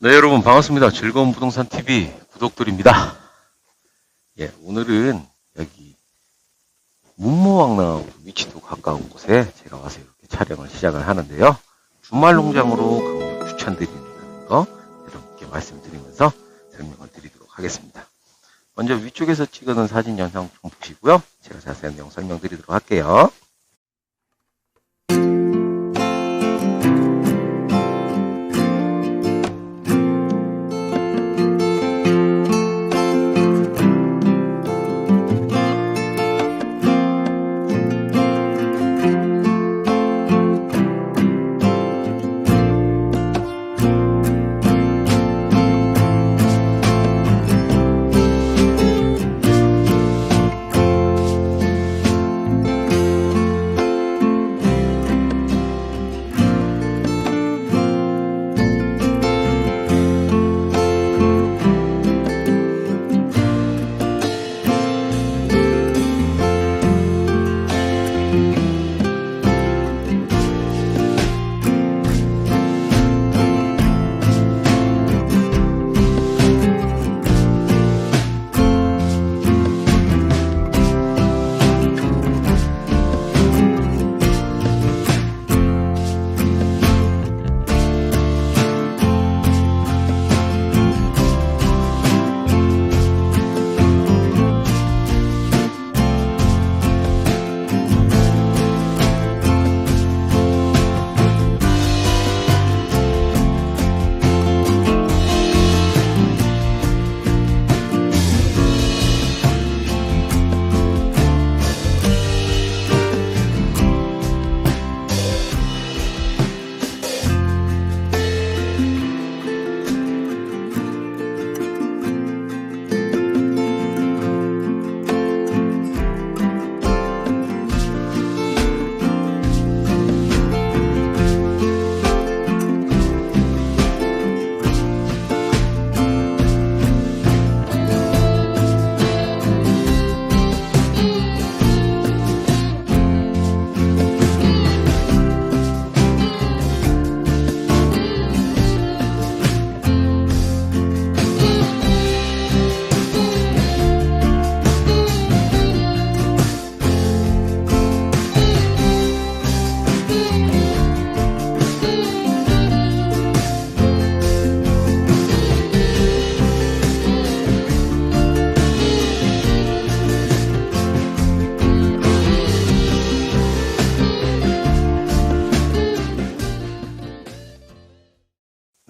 네, 여러분 반갑습니다. 즐거운 부동산 TV 구독드립니다. 예, 오늘은 여기 문무왕릉하고 위치도 가까운 곳에 제가 와서 이렇게 촬영을 시작을 하는데요. 주말 농장으로 강력 추천드린다는 거 여러분께 말씀드리면서 설명을 드리도록 하겠습니다. 먼저 위쪽에서 찍어놓은 사진 영상 좀 보시고요. 제가 자세한 내용 설명드리도록 할게요.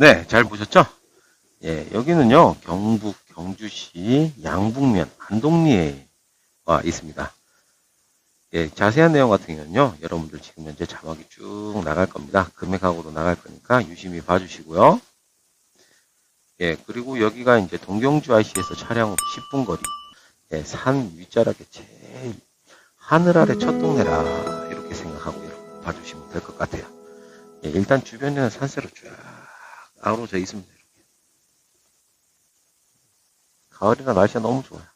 네, 잘 보셨죠? 예, 여기는요, 경북 경주시 양북면 안동리에 와 있습니다. 예, 자세한 내용 같은 경우는요, 여러분들 지금 현재 자막이 쭉 나갈 겁니다. 금액하고도 나갈 거니까 유심히 봐주시고요. 예, 그리고 여기가 이제 동경주 IC에서 차량으로 10분 거리, 예, 산 윗자락에 제일 하늘 아래 첫 동네라 이렇게 생각하고 봐주시면 될 것 같아요. 예, 일단 주변에는 산세로 쫙 아우러져 있습니다. 이렇게. 가을이라 날씨가 너무 좋아요.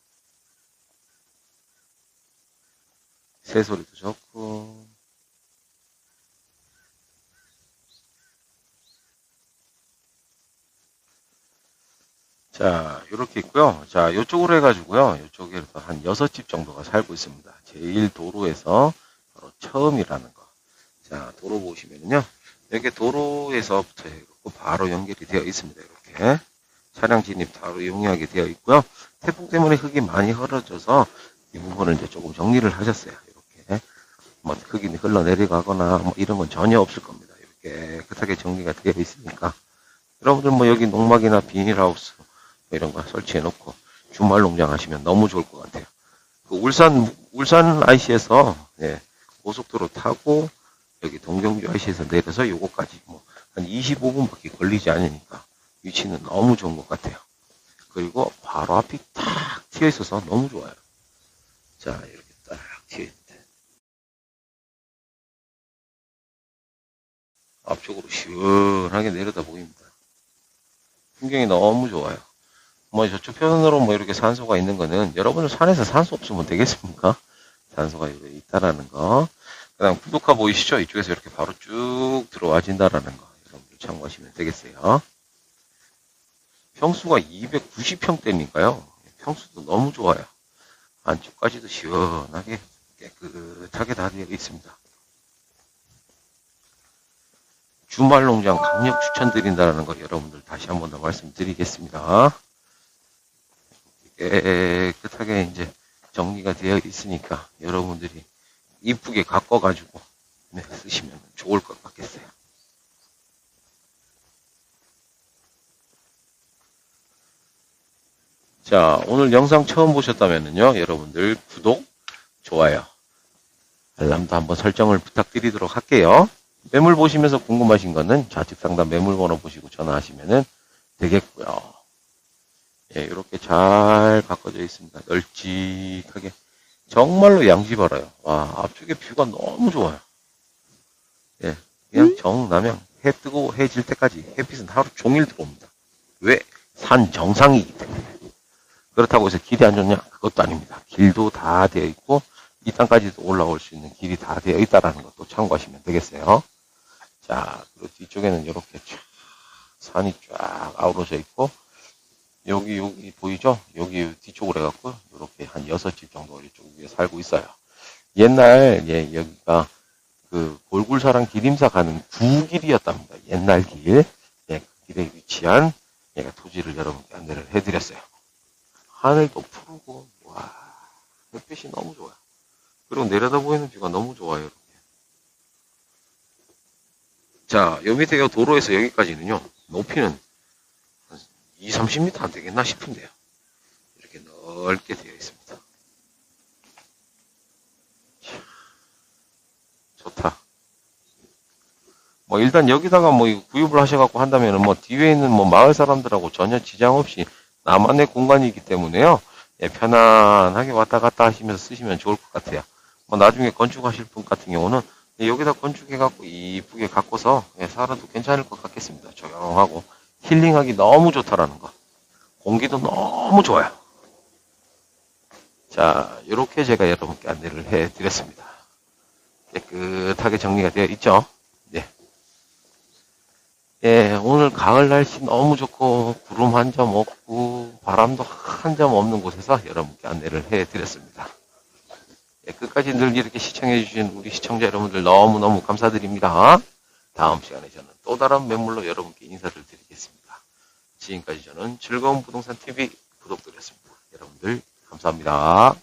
새소리도 좋고. 자, 이렇게 있고요. 자, 이쪽으로 해가지고요. 이쪽에 한 여섯 집 정도가 살고 있습니다. 제일 도로에서 바로 처음이라는 거. 자, 도로 보시면은요. 여기 도로에서부터 바로 연결이 되어 있습니다. 이렇게 차량 진입 바로 용이하게 되어 있고요. 태풍 때문에 흙이 많이 헐어져서 이 부분을 이제 조금 정리를 하셨어요. 이렇게 뭐 흙이 흘러내려가거나 뭐 이런 건 전혀 없을 겁니다. 이렇게 깨끗하게 정리가 되어 있으니까 여러분들 뭐 여기 농막이나 비닐하우스 뭐 이런 거 설치해 놓고 주말 농장 하시면 너무 좋을 것 같아요. 그 울산 울산 IC에서 예, 고속도로 타고 여기 동경주 IC에서 내려서 요거까지 뭐 한 25분밖에 걸리지 않으니까 위치는 너무 좋은 것 같아요. 그리고 바로 앞이 탁 튀어 있어서 너무 좋아요. 자, 이렇게 딱 튀어 있는데. 앞쪽으로 시원하게 내려다 보입니다. 풍경이 너무 좋아요. 뭐 저쪽 편으로 뭐 이렇게 산소가 있는 거는 여러분들 산에서 산소 없으면 되겠습니까? 산소가 이렇게 있다라는 거. 그 다음 구독화 보이시죠? 이쪽에서 이렇게 바로 쭉 들어와진다라는 거. 여러분들 참고하시면 되겠어요. 평수가 290평대니까요. 평수도 너무 좋아요. 안쪽까지도 시원하게 깨끗하게 다 되어 있습니다. 주말 농장 강력 추천드린다는 거 여러분들 다시 한 번 더 말씀드리겠습니다. 깨끗하게 이제 정리가 되어 있으니까 여러분들이 이쁘게 가꿔가지고 네, 쓰시면 좋을 것 같겠어요. 자, 오늘 영상 처음 보셨다면요, 여러분들 구독, 좋아요, 알람도 한번 설정을 부탁드리도록 할게요. 매물 보시면서 궁금하신 거는 좌측 상단 매물 번호 보시고 전화하시면 되겠고요. 예, 이렇게 잘 가꿔져 있습니다. 널찍하게. 정말로 양지 봐라요. 와, 앞쪽에 뷰가 너무 좋아요. 예, 그냥 정남양. 해 뜨고 해 질 때까지 햇빛은 하루 종일 들어옵니다. 왜? 산 정상이기 때문에. 그렇다고 해서 길이 안 좋냐? 그것도 아닙니다. 길도 다 되어 있고, 이 땅까지도 올라올 수 있는 길이 다 되어 있다라는 것도 참고하시면 되겠어요. 자, 그리고 뒤쪽에는 이렇게 쫙, 산이 쫙 아우러져 있고, 여기, 여기 보이죠? 여기 뒤쪽으로 해갖고, 이렇게 한 여섯 집 정도 이쪽 위에 살고 있어요. 옛날, 예, 여기가 그 골굴사랑 기림사 가는 구길이었답니다. 옛날 길. 예, 그 길에 위치한 얘가 토지를 여러분께 안내를 해드렸어요. 하늘도 푸르고, 와, 햇빛이 너무 좋아요. 그리고 내려다 보이는 뷰가 너무 좋아요, 이렇게. 자, 요 밑에 요 도로에서 여기까지는요, 높이는 한 2, 30m 안 되겠나 싶은데요. 이렇게 넓게 되어 있습니다. 자, 좋다. 뭐, 일단 여기다가 뭐, 구입을 하셔갖고 한다면은 뭐, 뒤에 있는 뭐, 마을 사람들하고 전혀 지장 없이 나만의 공간이기 때문에요. 예, 편안하게 왔다 갔다 하시면서 쓰시면 좋을 것 같아요. 뭐, 나중에 건축하실 분 같은 경우는 예, 여기다 건축해갖고 이쁘게 가꿔서 예, 살아도 괜찮을 것 같겠습니다. 조용하고 힐링하기 너무 좋다라는 거. 공기도 너무 좋아요. 자, 이렇게 제가 여러분께 안내를 해드렸습니다. 깨끗하게 정리가 되어 있죠? 네. 예, 오늘 가을 날씨 너무 좋고 구름 한 점 없고 바람도 한 점 없는 곳에서 여러분께 안내를 해드렸습니다. 예, 끝까지 늘 이렇게 시청해주신 우리 시청자 여러분들 너무너무 감사드립니다. 다음 시간에 저는 또 다른 매물로 여러분께 인사를 드리겠습니다. 지금까지 저는 즐거운 부동산 TV 구독드렸습니다. 여러분들 감사합니다.